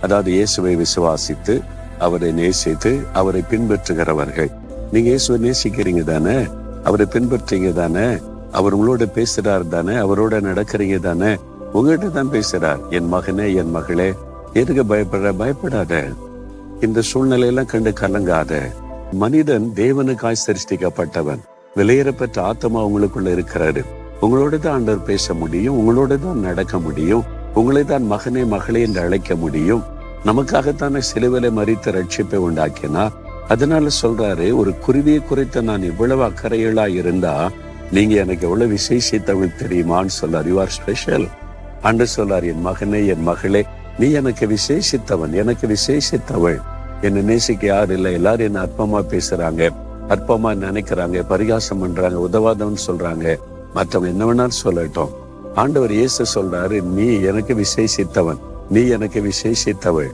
அதாவது இயேசுவை விசுவாசித்து அவரை நேசித்து அவரை பின்பற்றுகிறவர்கள். நீங்க இயேசுவை நேசிக்கிறீங்க தானே? அவரை பின்பற்றீங்க தானே? அவர் உங்களோட பேசுறாரு தானே? அவரோட நடக்கிறீங்க தானே? உங்ககிட்ட தான் பேசுறார். என் மகனே என் மகளே எதுக்கு பயப்படுற பயப்படாத. இந்த சூழ்நிலையெல்லாம் கண்டு கலங்காத. மனிதன் தேவனுக்காய் சிருஷ்டிக்கப்பட்டவன். விலையேறப்பட்ட ஆத்மா உங்களுக்குள்ள இருக்கிறாரு உங்களோட தான் ஆண்டவர் பேச முடியும். உங்களோட தான் நடக்க முடியும். உங்களை தான் மகனே மகளே என்று அழைக்க முடியும். நமக்காகத்தானே சிலுவிலை மறித்த ரட்சிப்பை உண்டாக்கினார். அதனால சொல்றாரு ஒரு குருவியை குறித்த நான் இவ்வளவு அக்கறைகளா இருந்தா நீங்க எனக்கு எவ்வளவு விசேஷித்தவள் தெரியுமான்னு சொல்லார். யூ ஆர் ஸ்பெஷல் அன்று சொல்லார் என் மகனே என் மகளே நீ எனக்கு விசேஷித்தவன் எனக்கு விசேஷித்தவள். என்னை நேசிக்க யார் இல்லை எல்லாரும் என்ன அற்பமா பேசுறாங்க அற்பமா நினைக்கிறாங்க பரிகாசம் பண்றாங்க உதவாதவன் சொல்றாங்க. மற்றவங்க என்ன வேணாலும் சொல்லட்டும். ஆண்டவர் இயேசு சொல்றாரு நீ எனக்கு விசேஷித்தவன். நீ எனக்கு விசேஷித்தவள்.